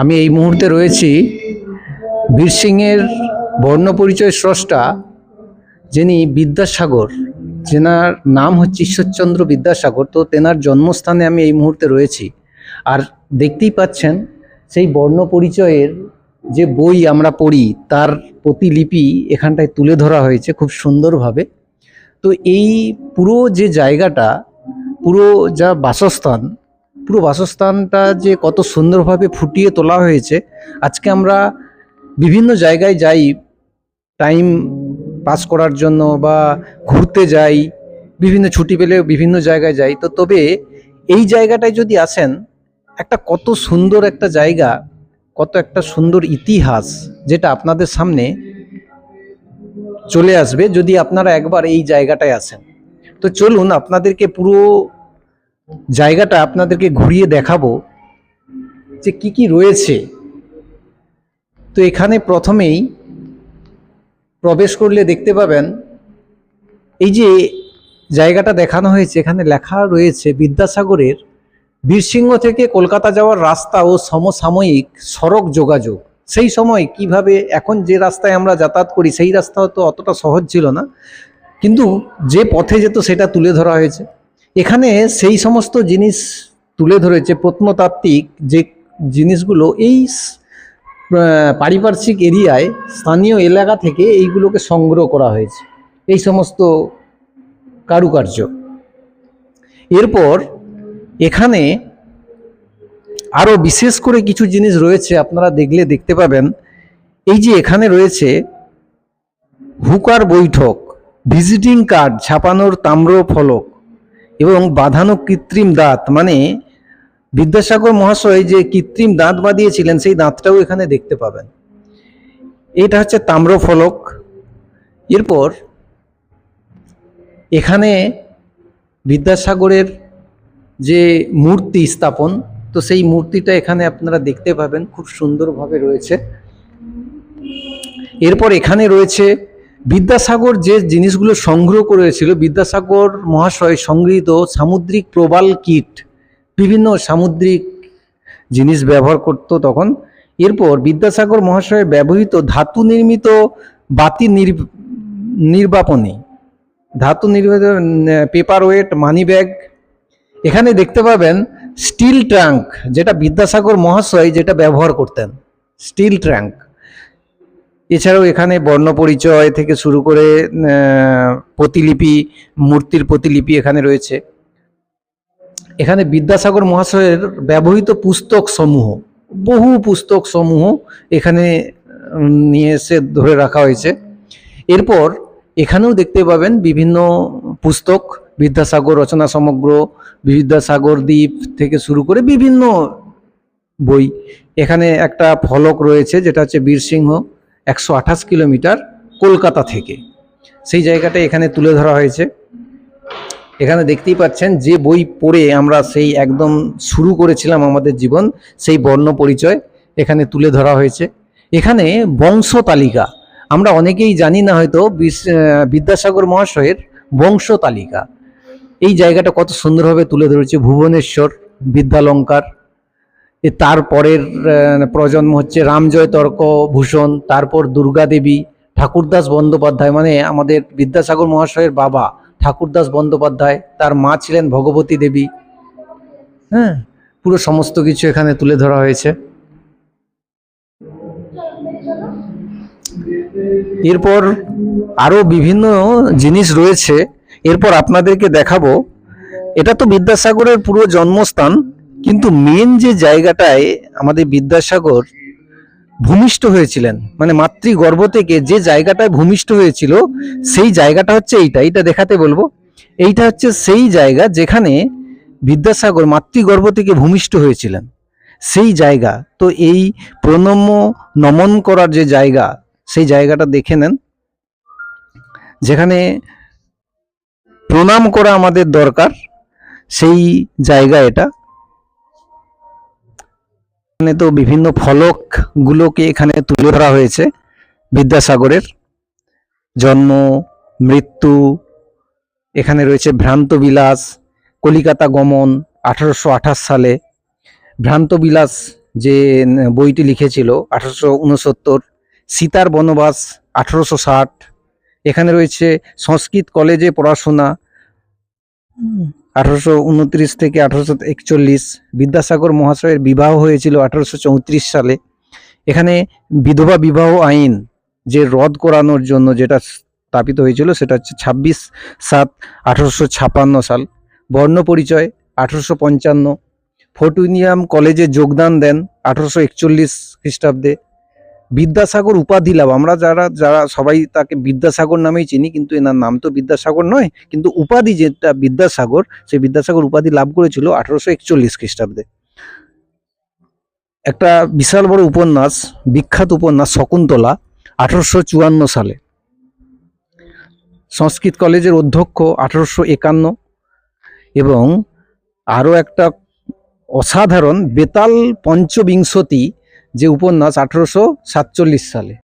আমি এই মুহূর্তে রয়েছি বীরসিংহের বর্ণপরিচয় স্রষ্টা, যিনি বিদ্যাসাগর, যেনার নাম হচ্ছে ঈশ্বরচন্দ্র বিদ্যাসাগর, তো তেনার জন্মস্থানে আমি এই মুহূর্তে রয়েছি। আর দেখতেই পাচ্ছেন, সেই বর্ণপরিচয়ের যে বই আমরা পড়ি, তার প্রতিলিপি এখানটায় তুলে ধরা হয়েছে খুব সুন্দরভাবে। তো এই পুরো যে জায়গাটা, পুরো যা বাসস্থান পুরো বাসস্থানটা যে কত সুন্দরভাবে ফুটিয়ে তোলা হয়েছে, আজকে আমরা বিভিন্ন জায়গায় যাই টাইম পাস করার জন্য বা ঘুরতে যাই, বিভিন্ন ছুটি পেলে বিভিন্ন জায়গায় যাই। তো তবে এই জায়গাটায় যদি আসেন, একটা কত সুন্দর একটা জায়গা, কত একটা সুন্দর ইতিহাস যেটা আপনাদের সামনে চলে আসবে যদি আপনারা একবার এই জায়গাটায় আসেন। তো চলুন, আপনাদেরকে পুরো জায়গাটা আপনাদেরকে ঘুরিয়ে দেখাবো যে কি কি রয়েছে। তো এখানে প্রথমেই প্রবেশ করলে দেখতে পাবেন, এই যে জায়গাটা দেখানো হয়েছে, এখানে লেখা রয়েছে, বিদ্যাসাগরের বীরসিংহ থেকে কলকাতা যাওয়ার রাস্তা ও সমসাময়িক সড়ক যোগাযোগ। সেই সময় কীভাবে, এখন যে রাস্তায় আমরা যাতায়াত করি, সেই রাস্তা তো অতটা সহজ ছিল না। কিন্তু যে পথে যেত, সেটা তুলে ধরা হয়েছে। এখানে সেই সমস্ত জিনিস তুলে ধরেছে প্রত্নতাত্ত্বিক যে জিনিসগুলো এই পারিপার্শ্বিক এরিয়ায় স্থানীয় এলাকা থেকে এইগুলোকে সংগ্রহ করা হয়েছে। এই সমস্ত কারুকার্য। এরপর এখানে আরও বিশেষ করে কিছু জিনিস রয়েছে, আপনারা দেখলে দেখতে পাবেন। এই যে এখানে রয়েছে হুকার বৈঠক, ভিজিটিং কার্ড, ছাপানোর তাম্র ফলক এবং বাঁধানো কৃত্রিম দাঁত মানে বিদ্যাসাগর মহাশয় যে কৃত্রিম দাঁত বাঁধিয়েছিলেন, সেই দাঁতটাও এখানে দেখতে পাবেন। এটা হচ্ছে তাম্র ফলক। এরপর এখানে বিদ্যাসাগরের যে মূর্তি স্থাপন, তো সেই মূর্তিটা এখানে আপনারা দেখতে পাবেন, খুব সুন্দরভাবে রয়েছে। এরপর এখানে রয়েছে বিদ্যাসাগর যে জিনিসগুলো সংগ্রহ করেছিল, বিদ্যাসাগর মহাশয় সংগৃহীত সামুদ্রিক প্রবাল কিট, বিভিন্ন সামুদ্রিক জিনিস ব্যবহার করতো তখন। এরপর বিদ্যাসাগর মহাশয় ব্যবহৃত ধাতু নির্মিত বাতি নির- নির্বাপনী, ধাতু নির্মিত পেপার ওয়েট মানি ব্যাগ এখানে দেখতে পাবেন স্টিল ট্যাঙ্ক যেটা বিদ্যাসাগর মহাশয় যেটা ব্যবহার করতেন স্টিল ট্যাঙ্ক এছাড়াও এখানে বর্ণ পরিচয় থেকে শুরু করে প্রতিলিপি, মূর্তির প্রতিলিপি এখানে রয়েছে। এখানে বিদ্যাসাগর মহাশয়ের ব্যবহৃত পুস্তক সমূহ, বহু পুস্তক সমূহ এখানে নিয়ে এসে ধরে রাখা হয়েছে। এরপর এখানেও দেখতে পাবেন বিভিন্ন পুস্তক, বিদ্যাসাগর রচনা সমগ্র, বিদ্যাসাগর দ্বীপ থেকে শুরু করে বিভিন্ন বই। এখানে একটা ফলক রয়েছে, যেটা হচ্ছে বীরসিংহ। একশো আঠাশ কিলোমিটার কলকাতা থেকে। সেই জায়গাটা এখানে তুলে ধরা হয়েছে। এখানে দেখতেই পাচ্ছেন যে বই পড়ে আমরা সেই একদম শুরু করেছিলাম আমাদের জীবন, সেই বর্ণ পরিচয় এখানে তুলে ধরা হয়েছে। এখানে বংশ তালিকা, আমরা অনেকেই জানি না হয়তো বিদ্যাসাগর মহাশয়ের বংশ তালিকা। এই জায়গাটা কত সুন্দরভাবে তুলে ধরেছে, ভুবনেশ্বর, বিদ্যালঙ্কার তারপরের প্রজন্ম হচ্ছে রামজয় তর্ক, ভূষণ, তারপর দুর্গা দেবী, ঠাকুরদাস বন্দ্যোপাধ্যায় মানে আমাদের বিদ্যাসাগর মহাশয়ের বাবা, ঠাকুরদাস বন্দ্যোপাধ্যায়, তার মা ছিলেন ভগবতী দেবী। হ্যাঁ পুরো সমস্ত কিছু এখানে তুলে ধরা হয়েছে। এরপর আরও বিভিন্ন জিনিস রয়েছে। এরপর আপনাদেরকে দেখাবো। এটা তো বিদ্যাসাগরের পুরো জন্মস্থান। কিন্তু মেন যে জায়গাটায় আমাদের বিদ্যাসাগর ভূমিষ্ঠ হয়েছিলেন মানে মাতৃগর্ভ থেকে যে জায়গাটায় ভূমিষ্ঠ হয়েছিল, সেই জায়গাটা হচ্ছে এইটা এইটা দেখাতে বলব। এইটা হচ্ছে সেই জায়গা যেখানে বিদ্যাসাগর মাতৃগর্ভ থেকে ভূমিষ্ঠ হয়েছিলেন। সেই জায়গা, তো এই প্রণম্য নমন করার যে জায়গা, সেই জায়গাটা দেখে নেন। যেখানে প্রণাম করা আমাদের দরকার, সেই জায়গা এটা। এখানে তো বিভিন্ন ফলক গুলোকে এখানে তুলে ধরা হয়েছে। বিদ্যাসাগরের জন্ম, মৃত্যু, এখানে রয়েছে ভ্রান্ত বিলাস কলিকাতা গমন, আঠারোশো আঠাশ সালে। ভ্রান্তবিলাস যে বইটি লিখেছিল, আঠারোশো উনসত্তর। সীতার বনবাস, আঠারোশো ষাট। এখানে রয়েছে সংস্কৃত কলেজে পড়াশোনা। আঠারোশো উনত্রিশ থেকে আঠারোশো একচল্লিশ বিদ্যাসাগর মহাশয়ের বিবাহ হয়েছিল আঠারোশো চৌত্রিশ সালে। এখানে বিধবা বিবাহ আইন যে রদ করানোর জন্য যেটা স্থাপিত হয়েছিল সেটা হচ্ছে ছাব্বিশ সাত আঠারোশো ছাপান্ন সাল। বর্ণ পরিচয় আঠারোশো পঞ্চান্ন। ফোর্টুনিয়াম কলেজে যোগদান দেন আঠারোশো একচল্লিশ খ্রিস্টাব্দে। বিদ্যাসাগর উপাধি লাভ। আমরা যারা যারা সবাই তাকে বিদ্যাসাগর নামেই চিনি, কিন্তু এনার নাম তো বিদ্যাসাগর নয়, কিন্তু উপাধি যেটা বিদ্যাসাগর, সেই বিদ্যাসাগর উপাধি লাভ করেছিল আঠারোশো একচল্লিশ খ্রিস্টাব্দে। একটা বিশাল বড় উপন্যাস, বিখ্যাত উপন্যাস, শকুন্তলা, আঠারোশো চুয়ান্ন সালে। সংস্কৃত কলেজের অধ্যক্ষ আঠারোশো একান্ন। এবং আরও একটা অসাধারণ বেতাল পঞ্চবিংশতি যে উপন্যাস আঠেরোশো সাতচল্লিশ সালে।